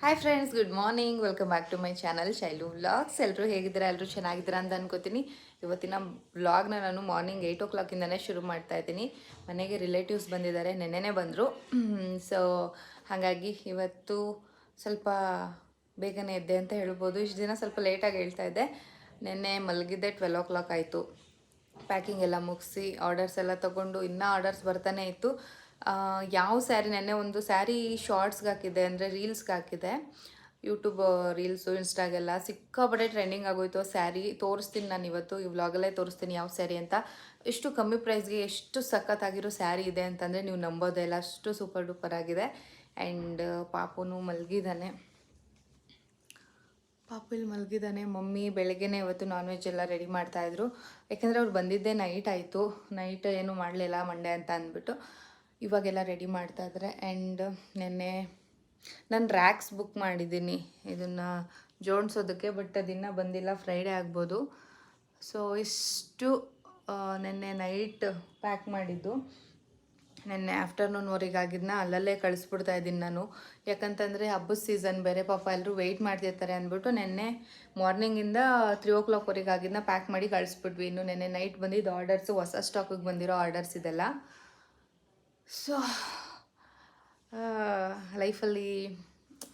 Hi friends good morning welcome back to my channel Shailu vlogs ಎಲ್ಲರೂ ಹೇಗಿದ್ದೀರಾ? ಎಲ್ಲರೂ ಚೆನ್ನಾಗಿದ್ದೀರಾ ಅಂತ ಅನ್ಕೋತೀನಿ. ಇವತ್ತಿನ ವ್ಲಾಗ್ನ ನಾನು ಮಾರ್ನಿಂಗ್ ಏಯ್ಟ್ ಓ ಕ್ಲಾಕಿಂದನೇ ಶುರು ಮಾಡ್ತಾ ಇದ್ದೀನಿ. ಮನೆಗೆ ರಿಲೇಟಿವ್ಸ್ ಬಂದಿದ್ದಾರೆ ನೆನ್ನೆನೇ ಬಂದರು. ಸೊ ಹಾಗಾಗಿ ಇವತ್ತು ಸ್ವಲ್ಪ ಬೇಗನೆ ಇದ್ದೆ ಅಂತ ಹೇಳ್ಬೋದು. ಇಷ್ಟು ದಿನ ಸ್ವಲ್ಪ ಲೇಟಾಗಿ ಹೇಳ್ತಾ ಇದ್ದೆ. ನೆನ್ನೆ ಮಲಗಿದ್ದೆ ಟ್ವೆಲ್ ಓ ಕ್ಲಾಕ್ ಆಯಿತು. ಪ್ಯಾಕಿಂಗ್ ಎಲ್ಲ ಮುಗಿಸಿ ಆರ್ಡರ್ಸ್ ಎಲ್ಲ ತೊಗೊಂಡು, ಇನ್ನೂ ಆರ್ಡರ್ಸ್ ಬರ್ತಾನೆ ಇತ್ತು. ಯಾವ ಸ್ಯಾರಿ, ನೆನ್ನೆ ಒಂದು ಸ್ಯಾರಿ ಶಾರ್ಟ್ಸ್ಗೆ ಹಾಕಿದೆ ಅಂದರೆ ರೀಲ್ಸ್ಗೆ ಹಾಕಿದೆ ಯೂಟ್ಯೂಬ್ ರೀಲ್ಸು ಇನ್ಸ್ಟಾಗೆಲ್ಲ ಸಿಕ್ಕಾಪಟ್ಟೆ ಟ್ರೆಂಡಿಂಗ್ ಆಗೋಯ್ತು. ಸ್ಯಾರಿ ತೋರಿಸ್ತೀನಿ ನಾನು ಇವತ್ತು, ಈ ವ್ಲಾಗಲ್ಲೇ ತೋರಿಸ್ತೀನಿ ಯಾವ ಸ್ಯಾರಿ ಅಂತ. ಎಷ್ಟು ಕಮ್ಮಿ ಪ್ರೈಸ್ಗೆ ಎಷ್ಟು ಸಖತ್ತಾಗಿರೋ ಸ್ಯಾರಿ ಇದೆ ಅಂತಂದರೆ ನೀವು ನಂಬೋದೇ ಇಲ್ಲ. ಅಷ್ಟು ಸೂಪರ್ ಡೂಪರ್ ಆಗಿದೆ. ಆ್ಯಂಡ್ ಪಾಪುನು ಮಲಗಿದ್ದಾನೆ. ಪಾಪು ಇಲ್ಲಿ ಮಲಗಿದ್ದಾನೆ. ಮಮ್ಮಿ ಬೆಳಗ್ಗೆನೇ ಇವತ್ತು ನಾನ್ ವೆಜ್ ಎಲ್ಲ ರೆಡಿ ಮಾಡ್ತಾಯಿದ್ರು ಯಾಕೆಂದರೆ ಅವ್ರು ಬಂದಿದ್ದೇ ನೈಟ್ ಆಯಿತು. ನೈಟ್ ಏನು ಮಾಡಲಿಲ್ಲ ಮಂಡೆ ಅಂತ ಅಂದ್ಬಿಟ್ಟು. ಇವಾಗೆಲ್ಲ ರೆಡಿ ಮಾಡ್ತಾಯಿದ್ರೆ ಆ್ಯಂಡ್ ನೆನ್ನೆ ನಾನು ರ್ಯಾಕ್ಸ್ ಬುಕ್ ಮಾಡಿದ್ದೀನಿ. ಇದನ್ನು ಜೋಡಿಸೋದಕ್ಕೆ ಬಟ್ ಅದಿನ್ನೂ ಬಂದಿಲ್ಲ. ಫ್ರೈಡೇ ಆಗ್ಬೋದು. ಸೊ ಇಷ್ಟು ನೆನ್ನೆ ನೈಟ್ ಪ್ಯಾಕ್ ಮಾಡಿದ್ದು. ನೆನ್ನೆ ಆಫ್ಟರ್ನೂನ್ವರೆಗೆ ಆಗಿದ್ದನ್ನ ಅಲ್ಲಲ್ಲೇ ಕಳಿಸ್ಬಿಡ್ತಾ ಇದ್ದೀನಿ ನಾನು. ಯಾಕಂತಂದರೆ ಹಬ್ಬದ ಸೀಸನ್ ಬೇರೆ. ಪಾಪ ಎಲ್ಲರೂ ವೆಯ್ಟ್ ಮಾಡ್ತಿರ್ತಾರೆ ಅಂದ್ಬಿಟ್ಟು ನೆನ್ನೆ ಮಾರ್ನಿಂಗಿಂದ ತ್ರೀ ಓ ಕ್ಲಾಕ್ವರೆಗೆ ಆಗಿದ್ದನ್ನ ಪ್ಯಾಕ್ ಮಾಡಿ ಕಳಿಸ್ಬಿಟ್ವಿ. ಇನ್ನು ನೆನ್ನೆ ನೈಟ್ ಬಂದಿದ್ದು ಆರ್ಡರ್ಸು ಹೊಸ ಸ್ಟಾಕಿಗೆ ಬಂದಿರೋ ಆರ್ಡರ್ಸ್ ಇದೆಲ್ಲ. ಸೊ ಲೈಫಲ್ಲಿ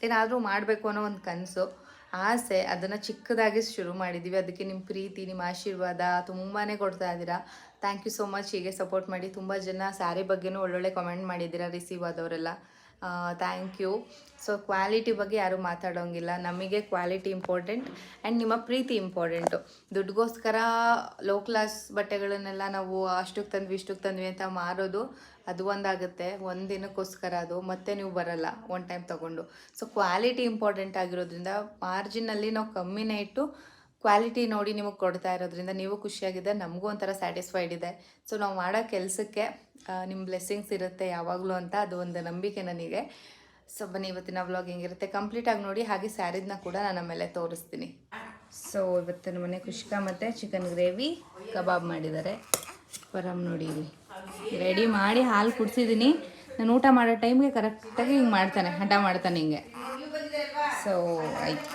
ಏನಾದರೂ ಮಾಡಬೇಕು ಅನ್ನೋ ಒಂದು ಕನಸು, ಆಸೆ, ಅದನ್ನು ಚಿಕ್ಕದಾಗಿ ಶುರು ಮಾಡಿದ್ದೀವಿ ಅದಕ್ಕೆ ನಿಮ್ಮ ಪ್ರೀತಿ ನಿಮ್ಮ ಆಶೀರ್ವಾದ ತುಂಬಾ ಕೊಡ್ತಾ ಇದ್ದೀರಾ. ಥ್ಯಾಂಕ್ ಯು ಸೋ ಮಚ್ ಹೀಗೆ ಸಪೋರ್ಟ್ ಮಾಡಿ ತುಂಬ ಜನ ಸ್ಯಾರಿ ಬಗ್ಗೆನೂ ಒಳ್ಳೊಳ್ಳೆ ಕಮೆಂಟ್ ಮಾಡಿದ್ದೀರಾ ರಿಸೀವ್ ಆದವರೆಲ್ಲ. ಥ್ಯಾಂಕ್ ಯು ಸೊ ಕ್ವಾಲಿಟಿ ಬಗ್ಗೆ ಯಾರೂ ಮಾತಾಡೋಂಗಿಲ್ಲ. ನಮಗೆ ಕ್ವಾಲಿಟಿ ಇಂಪಾರ್ಟೆಂಟ್ ಆ್ಯಂಡ್ ನಿಮ್ಮ ಪ್ರೀತಿ ಇಂಪಾರ್ಟೆಂಟು ದುಡ್ಡುಗೋಸ್ಕರ ಲೋ ಕ್ಲಾಸ್ ಬಟ್ಟೆಗಳನ್ನೆಲ್ಲ ನಾವು ಅಷ್ಟಕ್ಕೆ ತಂದ್ವಿ ಇಷ್ಟಕ್ಕೆ ತಂದ್ವಿ ಅಂತ ಮಾರೋದು ಅದು ಒಂದಾಗುತ್ತೆ, ಒಂದು ದಿನಕ್ಕೋಸ್ಕರ ಅದು, ಮತ್ತೆ ನೀವು ಬರಲ್ಲ ಒನ್ ಟೈಮ್ ತೊಗೊಂಡು. ಸೊ ಕ್ವಾಲಿಟಿ ಇಂಪಾರ್ಟೆಂಟ್ ಆಗಿರೋದ್ರಿಂದ ಮಾರ್ಜಿನಲ್ಲಿ ನಾವು ಕಮ್ಮಿನೇ ಇಟ್ಟು ಕ್ವಾಲಿಟಿ ನೋಡಿ ನಿಮಗೆ ಕೊಡ್ತಾ ಇರೋದ್ರಿಂದ ನೀವು ಖುಷಿಯಾಗಿದೆ ನಮಗೂ ಒಂಥರ ಸ್ಯಾಟಿಸ್ಫೈಡ್ ಇದೆ. ಸೊ ನಾವು ಮಾಡೋ ಕೆಲಸಕ್ಕೆ ನಿಮ್ಮ ಬ್ಲೆಸ್ಸಿಂಗ್ಸ್ ಇರುತ್ತೆ ಯಾವಾಗಲೂ ಅಂತ ಅದು ಒಂದು ನಂಬಿಕೆ ನನಗೆ. ಸೊ ಬನ್ನಿ, ಇವತ್ತಿನ ವ್ಲಾಗ್ ಹೆಂಗಿರುತ್ತೆ? ಕಂಪ್ಲೀಟಾಗಿ ನೋಡಿ ಹಾಗೆ ಸ್ಯಾರಿದ್ನ ಕೂಡ ನಾನು ಆಮೇಲೆ ತೋರಿಸ್ತೀನಿ. ಸೊ ಇವತ್ತಿನ ಮನೆ ಖುಷ್ಕ ಮತ್ತು ಚಿಕನ್ ಗ್ರೇವಿ ಕಬಾಬ್ ಮಾಡಿದ್ದಾರೆ. ಪರಮ್ ನೋಡಿ ರೆಡಿ ಮಾಡಿ ಹಾಲು ಕುಡಿಸಿದ್ದೀನಿ. ನಾನು ಊಟ ಮಾಡೋ ಟೈಮ್ಗೆ ಕರೆಕ್ಟಾಗಿ ಹಿಂಗೆ ಮಾಡ್ತಾನೆ, ಹಠ ಮಾಡ್ತಾನೆ ಹಿಂಗೆ. ಸೊ ಆಯ್ತು.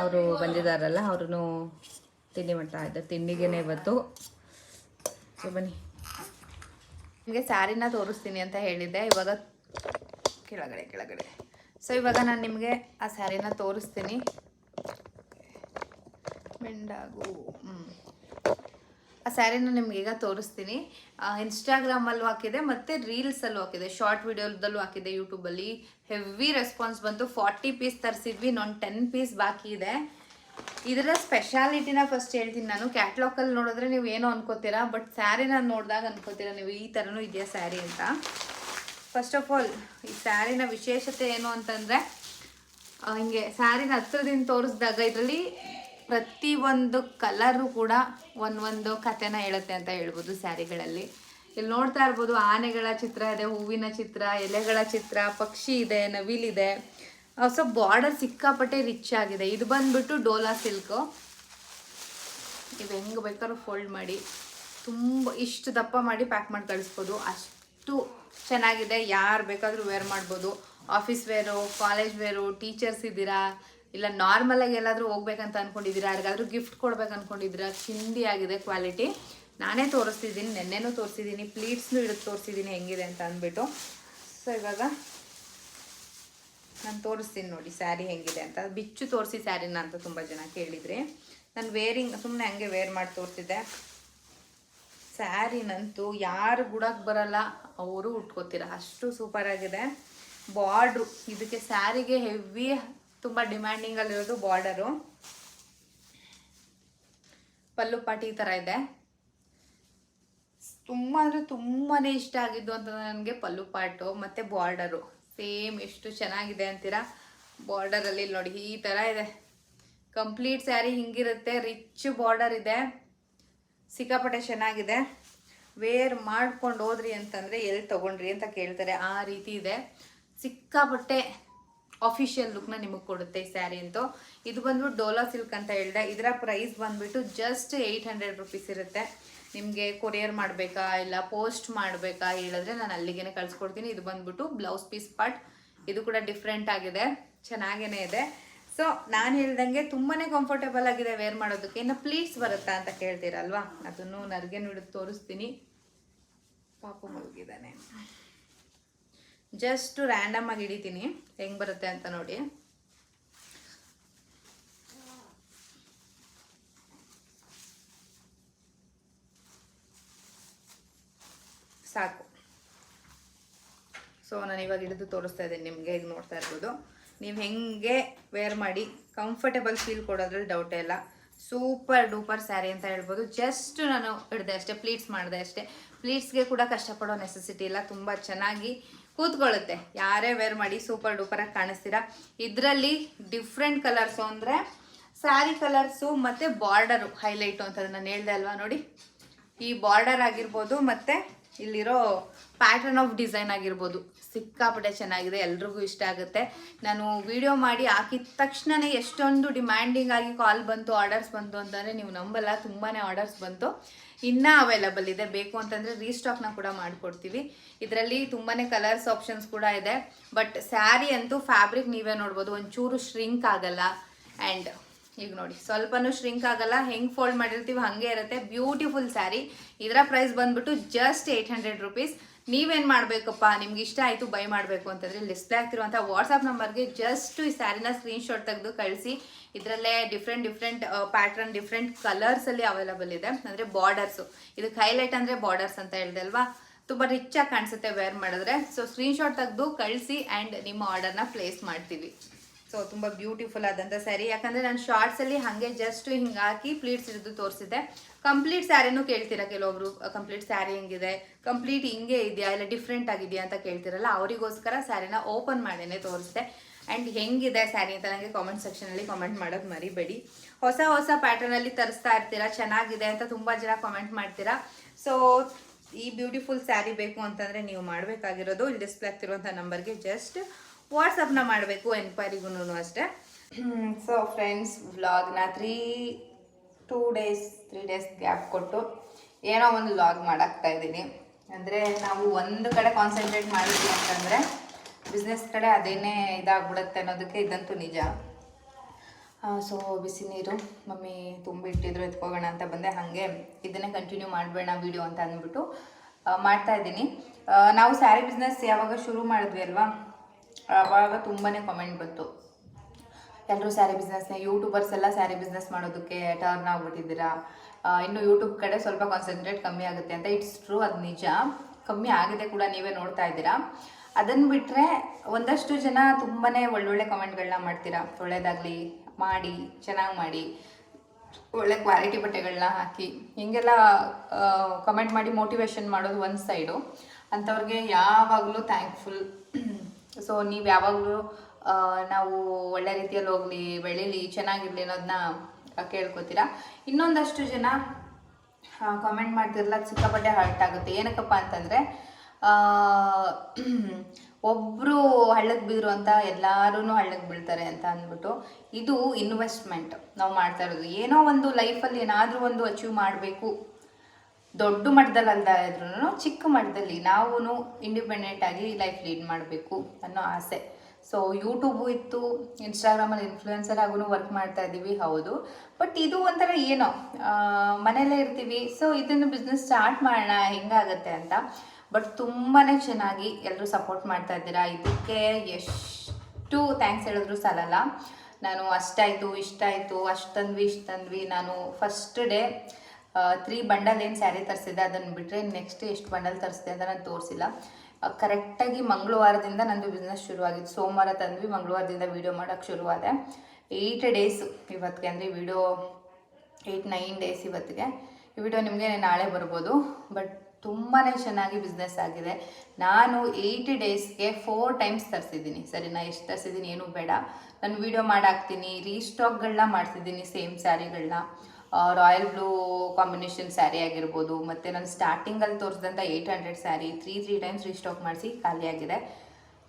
ಅವರು ಬಂದಿದ್ದಾರಲ್ಲ ಅವ್ರೂ ತಿಂಡಿ ಮಾಡ್ತಾ ಇದ್ದಾರೆ ತಿಂಡಿಗೇನೆ ಇವತ್ತು. ಸೊ ಬನ್ನಿ. ನಿಮಗೆ ಸ್ಯಾರಿನ ತೋರಿಸ್ತೀನಿ ಅಂತ ಹೇಳಿದ್ದೆ, ಇವಾಗ ಕೆಳಗಡೆ ಕೆಳಗಡೆ. ಸೊ ಇವಾಗ ನಾನು ನಿಮಗೆ ಆ ಸ್ಯಾರಿನ ತೋರಿಸ್ತೀನಿ. ಮೆಂಡಾಗು ಹ್ಞೂ ಆ ಸ್ಯಾರಿನ ನಿಮ್ಗೆ ಈಗ ತೋರಿಸ್ತೀನಿ. ಇನ್ಸ್ಟಾಗ್ರಾಮಲ್ಲೂ ಹಾಕಿದೆ, ಮತ್ತು ರೀಲ್ಸಲ್ಲೂ ಹಾಕಿದೆ. ಶಾರ್ಟ್ ವಿಡಿಯೋದಲ್ಲೂ ಹಾಕಿದೆ ಯೂಟ್ಯೂಬಲ್ಲಿ ಹೆವಿ ರೆಸ್ಪಾನ್ಸ್ ಬಂತು. ಫಾರ್ಟಿ ಪೀಸ್ ತರಿಸಿದ್ವಿ ನಾನು ಟೆನ್ ಪೀಸ್ ಬಾಕಿ ಇದೆ. ಇದರ ಸ್ಪೆಷಾಲಿಟಿನ ಫಸ್ಟ್ ಹೇಳ್ತೀನಿ ನಾನು. ಕ್ಯಾಟ್ಲಾಗಲ್ಲಿ ನೋಡಿದ್ರೆ ನೀವು ಏನೋ ಅನ್ಕೋತೀರಾ ಬಟ್ ಸ್ಯಾರಿನ ನೋಡಿದಾಗ ಅನ್ಕೋತೀರಾ ನೀವು, ಈ ಥರನೂ ಇದೆಯಾ ಸ್ಯಾರಿ ಅಂತ? ಫಸ್ಟ್ ಆಫ್ ಆಲ್ ಈ ಸ್ಯಾರಿನ ವಿಶೇಷತೆ ಏನು ಅಂತಂದರೆ ಹಿಂಗೆ ಸ್ಯಾರಿನ ಹತ್ರದಿಂದ ತೋರಿಸಿದಾಗ ಇದರಲ್ಲಿ ಪ್ರತಿ ಒಂದು ಕಲರು ಕೂಡ ಒಂದೊಂದು ಕಥೆನ ಹೇಳುತ್ತೆ ಅಂತ ಹೇಳ್ಬೋದು ಸ್ಯಾರಿಗಳಲ್ಲಿ. ಇಲ್ಲಿ ನೋಡ್ತಾ ಇರ್ಬೋದು ಆನೆಗಳ ಚಿತ್ರ ಇದೆ, ಹೂವಿನ ಚಿತ್ರ, ಎಲೆಗಳ ಚಿತ್ರ, ಪಕ್ಷಿ ಇದೆ ನವಿಲಿದೆ ಸೊ ಬಾರ್ಡರ್ ಸಿಕ್ಕಾಪಟ್ಟೆ ರಿಚ್ ಆಗಿದೆ. ಇದು ಬಂದ್ಬಿಟ್ಟು ಡೋಲಾ ಸಿಲ್ಕು. ಇದು ಹೆಂಗೆ ಬೇಕಾದ್ರೂ ಫೋಲ್ಡ್ ಮಾಡಿ, ತುಂಬ ಇಷ್ಟು ದಪ್ಪ ಮಾಡಿ ಪ್ಯಾಕ್ ಮಾಡಿ ಕಳಿಸ್ಬೋದು. ಅಷ್ಟು ಚೆನ್ನಾಗಿದೆ. ಯಾರು ಬೇಕಾದರೂ ವೇರ್ ಮಾಡ್ಬೋದು. Office wear college wear teachers ಇದ್ದೀರಾ? ಇಲ್ಲ ನಾರ್ಮಲಾಗಿ ಎಲ್ಲಾದರೂ ಹೋಗ್ಬೇಕಂತ ಅಂದ್ಕೊಂಡಿದ್ದೀರಾ ಯಾರಿಗಾದ್ರೂ ಗಿಫ್ಟ್ ಕೊಡ್ಬೇಕು ಅಂದ್ಕೊಂಡಿದ್ದೀರಾ ಚಿಂದಿ ಆಗಿದೆ ಕ್ವಾಲಿಟಿ ನಾನೇ ತೋರಿಸ್ತಿದ್ದೀನಿ, ನೆನ್ನೆನೂ ತೋರಿಸಿದ್ದೀನಿ ಪ್ಲೀಟ್ಸ್ನು ಹಿಡಿದು ತೋರಿಸಿದ್ದೀನಿ ಹೆಂಗಿದೆ ಅಂತ ಅಂದ್ಬಿಟ್ಟು. ಸೊ ಇವಾಗ ನಾನು ತೋರಿಸ್ತೀನಿ ನೋಡಿ ಸ್ಯಾರಿ ಹೆಂಗಿದೆ ಅಂತ. ಬಿಚ್ಚು ತೋರಿಸಿ ಸ್ಯಾರಿನ ಅಂತ ತುಂಬ ಜನ ಕೇಳಿದ್ರಿ. ನಾನು ವೇರಿಂಗ್ ಸುಮ್ಮನೆ ಹಂಗೆ ವೇರ್ ಮಾಡಿ ತೋರಿಸಿದ್ದೆ. ಸ್ಯಾರಿನಂತೂ ಯಾರು ಗುಡಕ್ಕೆ ಬರಲ್ಲ, ಅವರು ಉಟ್ಕೋತೀರ. ಅಷ್ಟು ಸೂಪರ್ ಆಗಿದೆ. ಬಾರ್ಡ್ರು ಇದಕ್ಕೆ ಸ್ಯಾರಿಗೆ ಹೆವಿ ತುಂಬ ಡಿಮ್ಯಾಂಡಿಂಗಲ್ಲಿರೋದು ಬಾರ್ಡರು ಪಲ್ಲು ಪಾಟಿ ಈ ಥರ ಇದೆ. ತುಂಬ ಅಂದರೆ ತುಂಬಾ ಇಷ್ಟ ಆಗಿದ್ದು ಅಂತ ನನಗೆ ಪಲ್ಲು ಪಾಟು ಮತ್ತು ಬಾರ್ಡರು ಸೇಮ್ ಎಷ್ಟು ಚೆನ್ನಾಗಿದೆ ಅಂತೀರಾ? ಬಾರ್ಡರಲ್ಲಿ ನೋಡಿ, ಈ ಥರ ಇದೆ. ಕಂಪ್ಲೀಟ್ ಸ್ಯಾರಿ ಹಿಂಗಿರುತ್ತೆ ರಿಚ್ ಬಾರ್ಡರ್ ಇದೆ. ಸಿಕ್ಕಾಪಟ್ಟೆ ಚೆನ್ನಾಗಿದೆ. ವೇರ್ ಮಾಡ್ಕೊಂಡು ಹೋದ್ರಿ ಅಂತಂದರೆ ಎಲ್ಲಿ ತೊಗೊಂಡ್ರಿ ಅಂತ ಕೇಳ್ತಾರೆ. ಆ ರೀತಿ ಇದೆ. ಸಿಕ್ಕಾಪಟ್ಟೆ ಅಫಿಷಿಯಲ್ ಲುಕ್ನ ನಿಮಗೆ ಕೊಡುತ್ತೆ ಈ ಸ್ಯಾರಿ ಅಂತೂ. ಇದು ಬಂದ್ಬಿಟ್ಟು ಡೋಲಾ ಸಿಲ್ಕ್ ಅಂತ ಹೇಳಿದೆ. ಇದರ ಪ್ರೈಸ್ ಬಂದ್ಬಿಟ್ಟು ಜಸ್ಟ್ ಏಯ್ಟ್ ಹಂಡ್ರೆಡ್ ರುಪೀಸ್ ಇರುತ್ತೆ. ನಿಮಗೆ ಕೊರಿಯರ್ ಮಾಡಬೇಕಾ ಇಲ್ಲ ಪೋಸ್ಟ್ ಮಾಡಬೇಕಾ ಹೇಳಿದ್ರೆ ನಾನು ಅಲ್ಲಿಗೆ ಕಳಿಸ್ಕೊಡ್ತೀನಿ. ಇದು ಬಂದ್ಬಿಟ್ಟು ಬ್ಲೌಸ್ ಪೀಸ್ ಪಾರ್ಟ್ ಇದು ಕೂಡ ಡಿಫ್ರೆಂಟ್ ಆಗಿದೆ. ಚೆನ್ನಾಗೇನೆ ಇದೆ. ಸೊ ನಾನು ಹೇಳ್ದಂಗೆ ತುಂಬಾನೇ ಕಂಫರ್ಟೇಬಲ್ ಆಗಿದೆ ವೇರ್ ಮಾಡೋದಕ್ಕೆ. ಇನ್ನು ಪ್ಲೀಟ್ಸ್ ಬರುತ್ತಾ ಅಂತ ಕೇಳ್ತೀರಲ್ವಾ? ಅದನ್ನು ನರ್ಗೆ ನೋಡಿದ್ ತೋರಿಸ್ತೀನಿ. ಪಾಪು ಮಲಗಿದ್ದಾನೆ. ಜಸ್ಟ್ ರ್ಯಾಂಡಮ್ ಆಗಿ ಹಿಡಿತೀನಿ. ಹೆಂಗ್ ಬರುತ್ತೆ ಅಂತ ನೋಡಿ. ಸಾಕು. ಸೊ ನಾನು ಇವಾಗ ಹಿಡಿದು ತೋರಿಸ್ತಾ ಇದ್ದೀನಿ. ನಿಮಗೆ ಈಗ ನೋಡ್ತಾ ಇರ್ಬೋದು. ನೀವು ಹೆಂಗೆ ವೇರ್ ಮಾಡಿ ಕಂಫರ್ಟೇಬಲ್ ಫೀಲ್ ಕೊಡೋದ್ರಲ್ಲಿ ಡೌಟೇ ಇಲ್ಲ. ಸೂಪರ್ ಡೂಪರ್ ಸ್ಯಾರಿ ಅಂತ ಹೇಳ್ಬೋದು. ಜಸ್ಟ್ ನಾನು ಹಿಡಿದೆ ಅಷ್ಟೇ ಪ್ಲೀಟ್ಸ್ ಮಾಡಿದೆ ಅಷ್ಟೇ. ಪ್ಲೀಟ್ಸ್ಗೆ ಕೂಡ ಕಷ್ಟಪಡೋ ನೆಸೆಸಿಟಿ ಇಲ್ಲ. ತುಂಬ ಚೆನ್ನಾಗಿ ಕೂತ್ಕೊಳ್ಳುತ್ತೆ. ಯಾರೇ ವೇರ್ ಮಾಡಿ ಸೂಪರ್ ಡೂಪರಾಗಿ ಕಾಣಿಸ್ತೀರಾ? ಇದರಲ್ಲಿ ಡಿಫ್ರೆಂಟ್ ಕಲರ್ಸು ಅಂದರೆ ಸ್ಯಾರಿ ಕಲರ್ಸು ಮತ್ತು ಬಾರ್ಡರು ಹೈಲೈಟು ಅಂತ ನಾನು ಹೇಳ್ದೆ ಅಲ್ವಾ ನೋಡಿ. ಈ ಬಾರ್ಡರ್ ಆಗಿರ್ಬೋದು ಮತ್ತು ಇಲ್ಲಿರೋ ಪ್ಯಾಟರ್ನ್ ಆಫ್ ಡಿಸೈನ್ ಆಗಿರ್ಬೋದು. ಸಿಕ್ಕಾಪಟ್ಟೆ ಚೆನ್ನಾಗಿದೆ, ಎಲ್ರಿಗೂ ಇಷ್ಟ ಆಗುತ್ತೆ. ನಾನು ವಿಡಿಯೋ ಮಾಡಿ ಹಾಕಿದ ತಕ್ಷಣನೇ ಎಷ್ಟೊಂದು ಡಿಮ್ಯಾಂಡಿಂಗ್ ಆಗಿ ಕಾಲ್ ಬಂತು ಆರ್ಡರ್ಸ್ ಬಂತು ಅಂತಂದರೆ ನೀವು ನಂಬಲ್ಲ ತುಂಬಾ ಆರ್ಡರ್ಸ್ ಬಂತು. ಇನ್ನೂ ಅವೈಲಬಲ್ ಇದೆ. ಬೇಕು ಅಂತಂದರೆ ರೀಸ್ಟಾಕ್ನ ಕೂಡ ಮಾಡಿಕೊಡ್ತೀವಿ. ಇದರಲ್ಲಿ ತುಂಬಾ ಕಲರ್ಸ್ ಆಪ್ಷನ್ಸ್ ಕೂಡ ಇದೆ. ಬಟ್ ಸ್ಯಾರಿ ಅಂತೂ ಫ್ಯಾಬ್ರಿಕ್ ನೀವೇ ನೋಡ್ಬೋದು. ಒಂಚೂರು ಶ್ರಿಂಕ್ ಆಗಲ್ಲ. ಆ್ಯಂಡ್ ಈಗ ನೋಡಿ, ಸ್ವಲ್ಪನೂ ಶ್ರಿಂಕ್ ಆಗಲ್ಲ, ಹೆಂಗೆ ಫೋಲ್ಡ್ ಮಾಡಿರ್ತೀವಿ ಹಾಗೆ ಇರುತ್ತೆ. ಬ್ಯೂಟಿಫುಲ್ ಸ್ಯಾರಿ ಇದರ ಪ್ರೈಸ್ ಬಂದ್ಬಿಟ್ಟು ಜಸ್ಟ್ ಏಯ್ಟ್ ಹಂಡ್ರೆಡ್ ರುಪೀಸ್ ನೀವೇನು ಮಾಡಬೇಕಪ್ಪ? ನಿಮ್ಗೆ ಇಷ್ಟ ಆಯಿತು ಬೈ ಮಾಡಬೇಕು ಅಂತಂದರೆ ಡಿಸ್ಪ್ಲೇ ಆಗ್ತಿರುವಂಥ ವಾಟ್ಸಪ್ ನಂಬರ್ಗೆ ಜಸ್ಟ್ ಈ ಸ್ಯಾರಿನ ಸ್ಕ್ರೀನ್ಶಾಟ್ ತೆಗೆದು ಕಳಿಸಿ. ಇದರಲ್ಲೇ ಡಿಫ್ರೆಂಟ್ ಡಿಫ್ರೆಂಟ್ ಪ್ಯಾಟ್ರನ್ ಡಿಫ್ರೆಂಟ್ ಕಲರ್ಸಲ್ಲಿ ಅವೈಲಬಲ್ ಇದೆ. ಅಂದರೆ ಬಾರ್ಡರ್ಸು ಇದಕ್ಕೆ ಹೈಲೈಟ್ ಅಂದರೆ ಬಾರ್ಡರ್ಸ್ ಅಂತ ಹೇಳಿದೆ ಅಲ್ವಾ? ತುಂಬ ಆಗಿ ಕಾಣಿಸುತ್ತೆ ವೇರ್ ಮಾಡಿದ್ರೆ. ಸೊ ಸ್ಕ್ರೀನ್ಶಾಟ್ ತೆಗೆದು ಕಳಿಸಿ ಆ್ಯಂಡ್ ನಿಮ್ಮ ಆರ್ಡರ್ನ ಪ್ಲೇಸ್ ಮಾಡ್ತೀವಿ. ಸೊ ತುಂಬ ಬ್ಯೂಟಿಫುಲ್ ಆದಂಥ ಸ್ಯಾರಿ ಯಾಕಂದರೆ ನಾನು ಶಾರ್ಟ್ಸಲ್ಲಿ ಹಾಗೆ ಜಸ್ಟ್ ಹಿಂಗೆ ಹಾಕಿ ಪ್ಲೀಟ್ಸ್ ಹಿಡಿದು ತೋರಿಸಿದೆ ಕಂಪ್ಲೀಟ್ ಸ್ಯಾರಿನೂ ಕೇಳ್ತೀರಾ ಕೆಲವೊಬ್ರು? ಕಂಪ್ಲೀಟ್ ಸ್ಯಾರಿ ಹೆಂಗಿದೆ? ಕಂಪ್ಲೀಟ್ ಹಿಂಗೆ ಇದೆಯಾ? ಇಲ್ಲ ಡಿಫ್ರೆಂಟ್ ಆಗಿದೆಯಾ ಅಂತ ಕೇಳ್ತಿರಲ್ಲ, ಅವರಿಗೋಸ್ಕರ ಸ್ಯಾರಿನ ಓಪನ್ ಮಾಡೇನೆ ತೋರಿಸಿದೆ ಆ್ಯಂಡ್ ಹೆಂಗಿದೆ ಸ್ಯಾರಿ ಅಂತ ನನಗೆ ಕಾಮೆಂಟ್ ಸೆಕ್ಷನಲ್ಲಿ ಕಾಮೆಂಟ್ ಮಾಡೋದು ಮರಿಬೇಡಿ. ಹೊಸ ಹೊಸ ಪ್ಯಾಟರ್ನಲ್ಲಿ ತರಿಸ್ತಾ ಇರ್ತೀರಾ? ಚೆನ್ನಾಗಿದೆ ಅಂತ ತುಂಬ ಜನ ಕಾಮೆಂಟ್ ಮಾಡ್ತೀರಾ? ಸೊ ಈ ಬ್ಯೂಟಿಫುಲ್ ಸ್ಯಾರಿ ಬೇಕು ಅಂತಂದರೆ ನೀವು ಮಾಡಬೇಕಾಗಿರೋದು, ಇಲ್ಲಿ ಡಿಸ್ಪ್ಲೇ ಆಗ್ತಿರುವಂಥ ನಂಬರ್ಗೆ ಜಸ್ಟ್ ವಾಟ್ಸಪ್ನ ಮಾಡಬೇಕು ಎನ್ಕ್ವೈರಿಗೂ ಅಷ್ಟೇ. ಸೊ ಫ್ರೆಂಡ್ಸ್ ವ್ಲಾಗ್ನ three two days three days gap ಕೊಟ್ಟು ಏನೋ ಒಂದು ವ್ಲಾಗ್ ಮಾಡಾಕ್ತಾ ಇದ್ದೀನಿ. ಅಂದರೆ ನಾವು ಒಂದು ಕಡೆ ಕಾನ್ಸಂಟ್ರೇಟ್ ಮಾಡಿದ್ವಿ ಅಂತಂದರೆ ಬಿಸ್ನೆಸ್ ಕಡೆ ಅದೇನೇ ಇದಾಗ್ಬಿಡುತ್ತೆ ಅನ್ನೋದಕ್ಕೆ ಇದಂತೂ ನಿಜ. ಸೊ ಬಿಸಿ ನೀರು, ಮಮ್ಮಿ ತುಂಬಿಟ್ಟಿದ್ರು ಎತ್ಕೋಗೋಣ ಅಂತ ಬಂದೆ. ಹಾಗೆ ಇದನ್ನೇ ಕಂಟಿನ್ಯೂ ಮಾಡಬೇಡ ವಿಡಿಯೋ ಅಂತ ಅಂದ್ಬಿಟ್ಟು ಮಾಡ್ತಾ ಇದ್ದೀನಿ. ನಾವು ಸ್ಯಾರಿ ಬಿಸ್ನೆಸ್ ಯಾವಾಗ ಶುರು ಮಾಡಿದ್ವಿ ಅಲ್ವಾ? ಆವಾಗ ತುಂಬಾ ಕಮೆಂಟ್ ಬಂತು. ಎಲ್ಲರೂ ಸ್ಯಾರಿ ಬಿಸ್ನೆಸ್ನ ಯೂಟ್ಯೂಬರ್ಸ್ ಎಲ್ಲ ಸ್ಯಾರಿ ಬಿಸ್ನೆಸ್ ಮಾಡೋದಕ್ಕೆ ಟರ್ನ್ ಆಗ್ಬಿಟ್ಟಿದ್ದೀರಾ? ಇನ್ನು ಯೂಟ್ಯೂಬ್ ಕಡೆ ಸ್ವಲ್ಪ ಕಾನ್ಸಂಟ್ರೇಟ್ ಕಮ್ಮಿ ಆಗುತ್ತೆ ಅಂತ ಇಟ್ಸ್ ಟ್ರೂ ಅದು ನಿಜ. ಕಮ್ಮಿ ಆಗಿದೆ ಕೂಡ ನೀವೇ ನೋಡ್ತಾ ಇದ್ದೀರಾ? ಅದನ್ನು ಬಿಟ್ಟರೆ ಒಂದಷ್ಟು ಜನ ತುಂಬಾ ಒಳ್ಳೊಳ್ಳೆ ಕಮೆಂಟ್ಗಳನ್ನ ಮಾಡ್ತೀರಾ? ಒಳ್ಳೇದಾಗಲಿ, ಮಾಡಿ, ಚೆನ್ನಾಗಿ ಮಾಡಿ, ಒಳ್ಳೆ ಕ್ವಾಲಿಟಿ ಬಟ್ಟೆಗಳನ್ನ ಹಾಕಿ. ಹಿಂಗೆಲ್ಲ ಕಮೆಂಟ್ ಮಾಡಿ ಮೋಟಿವೇಶನ್ ಮಾಡೋದು ಒಂದು ಸೈಡು ಅಂಥವ್ರಿಗೆ ಯಾವಾಗಲೂ ಥ್ಯಾಂಕ್ಫುಲ್ ಸೊ ನೀವು ಯಾವಾಗಲೂ ನಾವು ಒಳ್ಳೆ ರೀತಿಯಲ್ಲಿ ಹೋಗಲಿ, ಬೆಳೀಲಿ, ಚೆನ್ನಾಗಿರಲಿ ಅನ್ನೋದನ್ನ ಕೇಳ್ಕೊತೀರಾ? ಇನ್ನೊಂದಷ್ಟು ಜನ ಕಾಮೆಂಟ್ ಮಾಡ್ತಿರಲ್ಲ ಸಿಕ್ಕಾಪಟ್ಟೆ ಹರ್ಟ್ ಆಗುತ್ತೆ. ಏನಕ್ಕಪ್ಪ ಅಂತಂದರೆ ಒಬ್ಬರು ಹಳ್ಳಕ್ಕೆ ಬೀರು ಅಂತ ಎಲ್ಲರೂ ಹಳ್ಳಕ್ಕೆ ಬೀಳ್ತಾರೆ ಅಂತ ಅಂದ್ಬಿಟ್ಟು, ಇದು ಇನ್ವೆಸ್ಟ್ಮೆಂಟ್ ನಾವು ಮಾಡ್ತಾ ಇರೋದು. ಏನೋ ಒಂದು ಲೈಫಲ್ಲಿ ಏನಾದರೂ ಒಂದು ಅಚೀವ್ ಮಾಡಬೇಕು. ದೊಡ್ಡ ಮಟ್ಟದಲ್ಲಿ ಇದ್ರೂ ಚಿಕ್ಕ ಮಟ್ಟದಲ್ಲಿ ನಾವು ಇಂಡಿಪೆಂಡೆಂಟ್ ಆಗಿ ಲೈಫ್ ಲೀಡ್ ಮಾಡಬೇಕು ಅನ್ನೋ ಆಸೆ. ಸೊ ಯೂಟ್ಯೂಬು ಇತ್ತು ಇನ್ಸ್ಟಾಗ್ರಾಮಲ್ಲಿ ಇನ್ಫ್ಲೂಯೆನ್ಸರ್ ಆಗೂ ವರ್ಕ್ ಮಾಡ್ತಾ ಇದ್ದೀವಿ, ಹೌದು. ಬಟ್ ಇದು ಒಂಥರ ಏನೋ ಮನೆಯಲ್ಲೇ ಇರ್ತೀವಿ. ಸೊ ಇದನ್ನು ಬಿಸ್ನೆಸ್ ಸ್ಟಾರ್ಟ್ ಮಾಡೋಣ, ಹೆಂಗಾಗತ್ತೆ ಅಂತ. ಬಟ್ ತುಂಬಾ ಚೆನ್ನಾಗಿ ಎಲ್ಲರೂ ಸಪೋರ್ಟ್ ಮಾಡ್ತಾ ಇದ್ದೀರಾ. ಇದಕ್ಕೆ ಎಷ್ಟು ಥ್ಯಾಂಕ್ಸ್ ಹೇಳಿದ್ರು ಸಾಲಲ್ಲ. ನಾನು ಅಷ್ಟಾಯಿತು, ಇಷ್ಟಾಯಿತು, ಅಷ್ಟು ತಂದ್ವಿ, ಇಷ್ಟು ನಾನು ಫಸ್ಟ್ ಡೇ ತ್ರೀ ಬಂಡಲ್ ಏನು ಸ್ಯಾರಿ ತರಿಸಿದೆ ಅದನ್ನು ಬಿಟ್ಟರೆ ನೆಕ್ಸ್ಟ್ ಎಷ್ಟು ಬಂಡಲ್ ತರಿಸಿದೆ ಅಂತ ನಾನು ತೋರಿಸಿಲ್ಲ. ಕರೆಕ್ಟಾಗಿ ಮಂಗಳವಾರದಿಂದ ನಂದು ಬಿಸ್ನೆಸ್ ಶುರುವಾಗಿತ್ತು. ಸೋಮವಾರ ತಂದ್ವಿ, ಮಂಗಳವಾರದಿಂದ ವೀಡಿಯೋ ಮಾಡೋಕ್ಕೆ ಶುರುವಾದೆ. ಏಯ್ಟ್ ಡೇಸ್ ಇವತ್ತಿಗೆ, ಅಂದರೆ ವಿಡಿಯೋ ಏಯ್ಟ್ ನೈನ್ ಡೇಸ್ ಇವತ್ತಿಗೆ. ಈ ವಿಡಿಯೋ ನಿಮಗೆ ನಾಳೆ ಬರ್ಬೋದು. ಬಟ್ ತುಂಬಾ ಚೆನ್ನಾಗಿ ಬಿಸ್ನೆಸ್ ಆಗಿದೆ. ನಾನು ಏಯ್ಟ್ ಡೇಸ್ಗೆ ಫೋರ್ ಟೈಮ್ಸ್ ತರಿಸಿದ್ದೀನಿ. ಸರಿ ನಾನು ಎಷ್ಟು ತರಿಸಿದ್ದೀನಿ ಏನೂ ಬೇಡ. ನಾನು ವಿಡಿಯೋ ಮಾಡಾಕ್ತೀನಿ. ರೀಸ್ಟಾಕ್ಗಳನ್ನ ಮಾಡ್ತಿದ್ದೀನಿ ಸೇಮ್ ಸ್ಯಾರಿಗಳನ್ನ ರಾಯಲ್ ಬ್ಲೂ ಕಾಂಬಿನೇಷನ್ ಸ್ಯಾರಿ ಆಗಿರ್ಬೋದು, ಮತ್ತು ನಾನು ಸ್ಟಾರ್ಟಿಂಗಲ್ಲಿ ತೋರಿಸಿದಂಥ eight hundred sari three three times restock ಮಾಡಿಸಿ ಖಾಲಿಯಾಗಿದೆ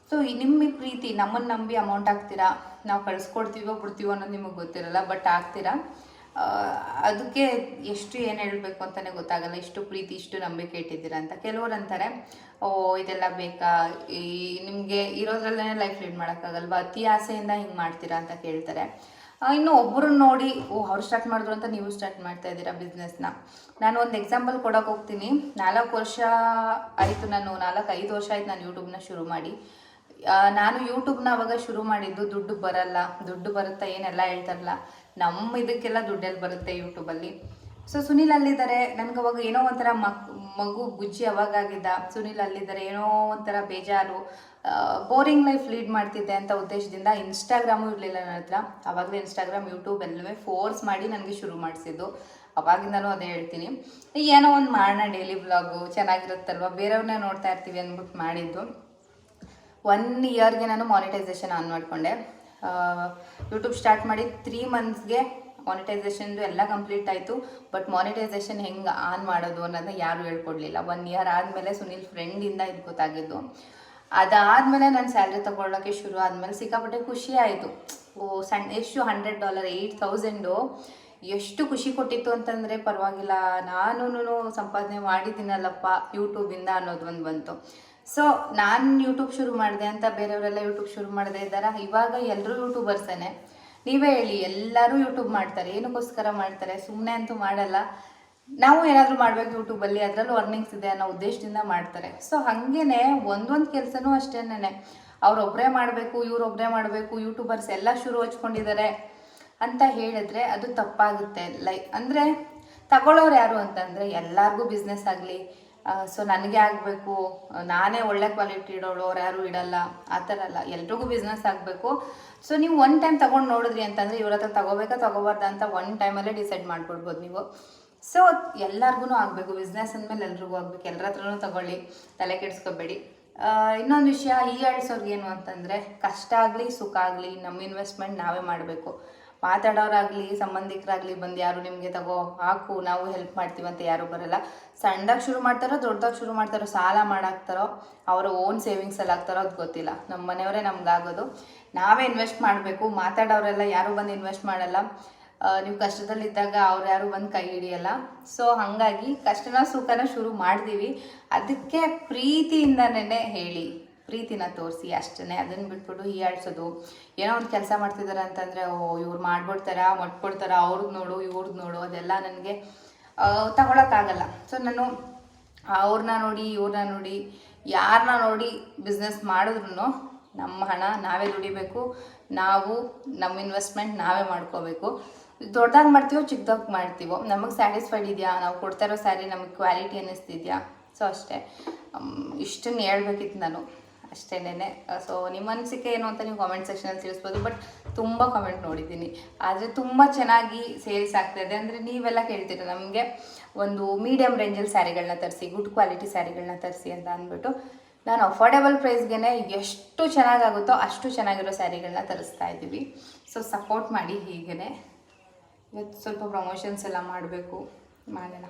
ಸೊ ನಿಮ್ಮ ಪ್ರೀತಿ, ನಮ್ಮನ್ನು ನಂಬಿ ಅಮೌಂಟ್ ಹಾಕ್ತೀರಾ? ನಾವು ಕಳಿಸ್ಕೊಡ್ತೀವೋ ಬಿಡ್ತೀವೋ ಅನ್ನೋದು ನಿಮಗೆ ಗೊತ್ತಿರಲ್ಲ ಬಟ್ ಹಾಕ್ತೀರಾ? ಅದಕ್ಕೆ ಎಷ್ಟು ಏನು ಹೇಳಬೇಕು ಅಂತಲೇ ಗೊತ್ತಾಗಲ್ಲ, ಇಷ್ಟು ಪ್ರೀತಿ, ಇಷ್ಟು ನಂಬಿಕೆ ಇಟ್ಟಿದ್ದೀರಾ ಅಂತ. ಕೆಲವರು ಅಂತಾರೆ, ಓ, ಇದೆಲ್ಲ ಬೇಕಾ? ಈ ನಿಮಗೆ ಇರೋದ್ರಲ್ಲೇ ಲೈಫ್ ಲೀಡ್ ಮಾಡೋಕ್ಕಾಗಲ್ವಾ? ಅತಿ ಆಸೆಯಿಂದ ಹಿಂಗೆ ಮಾಡ್ತೀರಾ? ಅಂತ ಕೇಳ್ತಾರೆ. ಇನ್ನು ಒಬ್ಬರು ನೋಡಿ, ಓ, ಅವ್ರು ಸ್ಟಾರ್ಟ್ ಮಾಡಿದ್ರು ಅಂತ ನೀವು ಸ್ಟಾರ್ಟ್ ಮಾಡ್ತಾ ಇದ್ದೀರಾ ಬಿಸ್ನೆಸ್ನ ನಾನು ಒಂದು ಎಕ್ಸಾಂಪಲ್ ಕೊಡೋಕೆ ಹೋಗ್ತೀನಿ. ನಾಲ್ಕು ವರ್ಷ ಆಯಿತು ನಾನು, ನಾಲ್ಕು ಐದು ವರ್ಷ ಆಯ್ತು ನಾನು ಯೂಟ್ಯೂಬ್ನ ಶುರು ಮಾಡಿ. ನಾನು ಯೂಟ್ಯೂಬ್ನ ಅವಾಗ ಶುರು ಮಾಡಿದ್ದು ದುಡ್ಡು ಬರಲ್ಲ. ದುಡ್ಡು ಬರುತ್ತಾ ಏನೆಲ್ಲ ಹೇಳ್ತಾರಲ್ಲ, ನಮ್ಮ ಇದಕ್ಕೆಲ್ಲ ದುಡ್ಡೆಲ್ಲಿ ಬರುತ್ತೆ ಯೂಟ್ಯೂಬಲ್ಲಿ ಸೊ ಸುನಿಲ್ ಅಲ್ಲಿದ್ದಾರೆ. ನನಗೆ ಅವಾಗ ಏನೋ ಒಂಥರ ಮಕ್ ಮಗು ಬುಜ್ಜಿ ಅವಾಗ ಆಗಿದ್ದ ಸುನಿಲ್ ಅಲ್ಲಿದ್ದಾರೆ. ಏನೋ ಒಂಥರ ಬೇಜಾರು. ಬೋರಿಂಗ್ ಲೈಫ್ ಲೀಡ್ ಮಾಡ್ತಿದ್ದೆ ಅಂತ ಉದ್ದೇಶದಿಂದ ಇನ್ಸ್ಟಾಗ್ರಾಮು ಇರಲಿಲ್ಲ ನನ್ನ ಹತ್ರ. ಅವಾಗಲೇ ಇನ್ಸ್ಟಾಗ್ರಾಮ್ ಯೂಟ್ಯೂಬ್ ಎಲ್ಲವೇ ಫೋರ್ಸ್ ಮಾಡಿ ನನಗೆ ಶುರು ಮಾಡಿಸಿದ್ದು. ಅವಾಗಿಂದನೂ ಅದೇ ಹೇಳ್ತೀನಿ. ಏನೋ ಒಂದು ಮಾಡೋಣ ಡೈಲಿ ಬ್ಲಾಗು ಚೆನ್ನಾಗಿರುತ್ತಲ್ವ? ಬೇರೆಯವ್ರನ್ನ ನೋಡ್ತಾ ಇರ್ತೀವಿ ಅಂದ್ಬಿಟ್ಟು ಮಾಡಿದ್ದು. ಒನ್ ಇಯರ್ಗೆ ನಾನು ಮಾನಿಟೈಸೇಷನ್ ಆನ್ ಮಾಡಿಕೊಂಡೆ. ಯೂಟ್ಯೂಬ್ ಸ್ಟಾರ್ಟ್ ಮಾಡಿ ತ್ರೀ ಮಂತ್ಸ್ಗೆ ಮಾನಿಟೈಸೇಷನ್ದು ಎಲ್ಲ ಕಂಪ್ಲೀಟ್ ಆಯಿತು. ಬಟ್ ಮಾನಿಟೈಸೇಷನ್ ಹೆಂಗೆ ಆನ್ ಮಾಡೋದು ಅನ್ನೋದನ್ನ ಯಾರೂ ಹೇಳ್ಕೊಡ್ಲಿಲ್ಲ. ಒನ್ ಇಯರ್ ಆದಮೇಲೆ ಸುನೀಲ್ ಫ್ರೆಂಡಿಂದ ಇದು ಗೊತ್ತಾಗಿದ್ದು. ಅದಾದಮೇಲೆ ನಾನು ಸ್ಯಾಲ್ರಿ ತೊಗೊಳ್ಳೋಕ್ಕೆ ಶುರು ಆದಮೇಲೆ ಸಿಕ್ಕಾಪಟ್ಟೆ ಖುಷಿ ಆಯಿತು. ಓ ಸಣ್ಣ ಎಷ್ಟು ಹಂಡ್ರೆಡ್ ಡಾಲರ್ ಏಯ್ಟ್ ತೌಸಂಡು ಎಷ್ಟು ಖುಷಿ ಕೊಟ್ಟಿತ್ತು ಅಂತಂದರೆ ಪರವಾಗಿಲ್ಲ. ನಾನು ಸಂಪಾದನೆ ಮಾಡಿದ್ದೀನಲ್ಲಪ್ಪ ಯೂಟ್ಯೂಬಿಂದ ಅನ್ನೋದು ಒಂದು ಬಂತು. ಸೊ ನಾನು ಯೂಟ್ಯೂಬ್ ಶುರು ಮಾಡಿದೆ ಅಂತ ಬೇರೆಯವರೆಲ್ಲ ಯೂಟ್ಯೂಬ್ ಶುರು ಮಾಡದೇ ಇದ್ದಾರೆ? ಇವಾಗ ಎಲ್ಲರೂ ಯೂಟ್ಯೂಬರ್ಸೇನೆ ನೀವೇ ಹೇಳಿ, ಎಲ್ಲರೂ ಯೂಟ್ಯೂಬ್ ಮಾಡ್ತಾರೆ. ಏನಕ್ಕೋಸ್ಕರ ಮಾಡ್ತಾರೆ? ಸುಮ್ಮನೆ ಅಂತೂ ಮಾಡಲ್ಲ. ನಾವು ಏನಾದರೂ ಮಾಡಬೇಕು ಯೂಟ್ಯೂಬಲ್ಲಿ ಅದರಲ್ಲೂ ಅರ್ನಿಂಗ್ಸ್ ಇದೆ ಅನ್ನೋ ಉದ್ದೇಶದಿಂದ ಮಾಡ್ತಾರೆ. ಸೊ ಹಾಗೇನೆ ಒಂದೊಂದು ಕೆಲಸನೂ ಅಷ್ಟೇನೆ ಅವ್ರೊಬ್ಬರೇ ಮಾಡಬೇಕು ಇವ್ರೊಬ್ಬರೇ ಮಾಡಬೇಕು ಯೂಟ್ಯೂಬರ್ಸ್ ಎಲ್ಲ ಶುರು ಹಚ್ಕೊಂಡಿದ್ದಾರೆ ಅಂತ ಹೇಳಿದ್ರೆ ಅದು ತಪ್ಪಾಗುತ್ತೆ. ಲೈ, ಅಂದರೆ ತಗೊಳ್ಳೋರು ಯಾರು ಅಂತಂದರೆ, ಎಲ್ಲರಿಗೂ ಬಿಸ್ನೆಸ್ ಆಗಲಿ ಸೊ ನನಗೆ ಆಗಬೇಕು. ನಾನೇ ಒಳ್ಳೆ ಕ್ವಾಲಿಟಿ ಇಡೋಳು, ಅವ್ರು ಯಾರು ಇಡಲ್ಲ. ಆ ಥರ ಅಲ್ಲ. ಎಲ್ರಿಗೂ ಬಿಸ್ನೆಸ್ ಆಗಬೇಕು. ಸೊ ನೀವು ಒನ್ ಟೈಮ್ ತೊಗೊಂಡು ನೋಡಿದ್ರಿ ಅಂತಂದರೆ ಇವ್ರ ಹತ್ರ ತಗೋಬೇಕಾ, ತೊಗೋಬಾರ್ದು ಅಂತ ಒನ್ ಟೈಮಲ್ಲೇ ಡಿಸೈಡ್ ಮಾಡ್ಕೊಡ್ಬೋದು ನೀವು. ಸೊ ಎಲ್ಲರಿಗೂ ಆಗಬೇಕು. ಬಿಸ್ನೆಸ್ ಅಂದಮೇಲೆ ಎಲ್ರಿಗೂ ಆಗಬೇಕು. ಎಲ್ಲರ ಹತ್ರನೂ ತಗೊಳ್ಳಿ. ತಲೆ ಕೆಡಿಸ್ಕೋಬೇಡಿ. ಇನ್ನೊಂದು ವಿಷಯ, ಈ ಏನು ಅಂತಂದರೆ ಕಷ್ಟ ಆಗಲಿ, ಸುಖ ಆಗಲಿ, ನಮ್ಮ ಇನ್ವೆಸ್ಟ್ಮೆಂಟ್ ನಾವೇ ಮಾಡಬೇಕು. ಮಾತಾಡೋರಾಗಲಿ, ಸಂಬಂಧಿಕರಾಗಲಿ ಬಂದು ಯಾರು ನಿಮಗೆ ತಗೋ ಹಾಕು, ನಾವು ಹೆಲ್ಪ್ ಮಾಡ್ತೀವಿ ಅಂತ ಯಾರು ಬರಲ್ಲ. ಸಣ್ಣದಾಗಿ ಶುರು ಮಾಡ್ತಾರೋ, ದೊಡ್ಡದಾಗಿ ಶುರು ಮಾಡ್ತಾರೋ, ಸಾಲ ಮಾಡಾಕ್ತಾರೋ, ಅವರ ಓನ್ ಸೇವಿಂಗ್ಸಲ್ಲಿ ಆಗ್ತಾರೋ ಅದು ಗೊತ್ತಿಲ್ಲ. ನಮ್ಮ ಮನೆಯವರೇ ನಮ್ಗಾಗೋದು ನಾವೇ ಇನ್ವೆಸ್ಟ್ ಮಾಡಬೇಕು, ಮಾತಾಡೋರೆಲ್ಲ ಯಾರು ಬಂದು ಇನ್ವೆಸ್ಟ್ ಮಾಡಲ್ಲ. ನೀವು ಕಷ್ಟದಲ್ಲಿದ್ದಾಗ ಅವ್ರು ಯಾರು ಬಂದು ಕೈ ಹಿಡಿಯಲ್ಲ. ಸೊ ಹಾಗಾಗಿ ಕಷ್ಟನ ಸುಖನ ಶುರು ಮಾಡ್ತೀವಿ. ಅದಕ್ಕೆ ಪ್ರೀತಿಯಿಂದನೇ ಹೇಳಿ. ಪ್ರೀತಿನ ತೋರಿಸಿ ಅಷ್ಟೇ ಅದನ್ನು ಬಿಟ್ಬಿಟ್ಟು ಹೀಯಾಡ್ಸೋದು ಏನೋ ಒಂದು ಕೆಲಸ ಮಾಡ್ತಿದ್ದಾರೆ ಅಂತಂದರೆ, ಓ, ಇವ್ರು ಮಾಡ್ಬಿಡ್ತಾರ ಮಟ್ಕೊಡ್ತಾರ ಅವ್ರದ್ದು ನೋಡು ಇವ್ರದ್ದು ನೋಡು, ಅದೆಲ್ಲ ನನಗೆ ತಗೊಳಕ್ಕಾಗಲ್ಲ ಸೊ ನಾನು ಅವ್ರನ್ನ ನೋಡಿ ಇವ್ರನ್ನ ನೋಡಿ ಯಾರನ್ನ ನೋಡಿ ಬಿಸ್ನೆಸ್ ಮಾಡಿದ್ರು ನಮ್ಮ ಹಣ ನಾವೇ ದುಡಿಬೇಕು, ನಾವು, ನಮ್ಮ ಇನ್ವೆಸ್ಟ್ಮೆಂಟ್ ನಾವೇ ಮಾಡ್ಕೋಬೇಕು. ದೊಡ್ಡದಾಗಿ ಮಾಡ್ತೀವೋ ಚಿಕ್ಕದಾಗಿ ಮಾಡ್ತೀವೋ, ನಮಗೆ ಸ್ಯಾಟಿಸ್ಫೈಡ್ ಇದೆಯಾ? ನಾವು ಕೊಡ್ತಾ ಇರೋ ಸ್ಯಾರಿ ನಮಗೆ ಕ್ವಾಲಿಟಿ ಅನ್ನಿಸ್ತಿದ್ಯಾ? ಸೊ ಅಷ್ಟೇ. ಇಷ್ಟನ್ನು ಹೇಳ್ಬೇಕಿತ್ತು ನಾನು. ಅಷ್ಟೇನೆ ಸೊ ನಿಮ್ಮ ಅನಿಸಿಕೆ ಏನು ಅಂತ ನೀವು ಕಾಮೆಂಟ್ ಸೆಕ್ಷನಲ್ಲಿ ತಿಳಿಸ್ಬೋದು ಬಟ್ ತುಂಬ ಕಾಮೆಂಟ್ ನೋಡಿದ್ದೀನಿ. ಆದರೆ ತುಂಬ ಚೆನ್ನಾಗಿ ಸೇಲ್ಸ್ ಆಗ್ತಾಯಿದೆ ಅಂದರೆ ನೀವೆಲ್ಲ ಕೇಳ್ತೀರ ನಮಗೆ ಒಂದು ಮೀಡಿಯಂ ರೇಂಜಲ್ಲಿ ಸ್ಯಾರಿಗಳನ್ನ ತರಿಸಿ ಗುಡ್ ಕ್ವಾಲಿಟಿ ಸ್ಯಾರಿಗಳನ್ನ ತರಿಸಿ ಅಂತ ಅಂದ್ಬಿಟ್ಟು, ನಾನು ಅಫೋರ್ಡೆಬಲ್ ಪ್ರೈಸ್ಗೆ ಎಷ್ಟು ಚೆನ್ನಾಗಾಗುತ್ತೋ ಅಷ್ಟು ಚೆನ್ನಾಗಿರೋ ಸ್ಯಾರಿಗಳನ್ನ ತರಿಸ್ತಾ ಇದ್ದೀವಿ. ಸೊ ಸಪೋರ್ಟ್ ಮಾಡಿ ಹೀಗೇ ಇವತ್ತು ಸ್ವಲ್ಪ ಪ್ರಮೋಷನ್ಸ್ ಎಲ್ಲ ಮಾಡಬೇಕು. ಮಾಡೋಣ.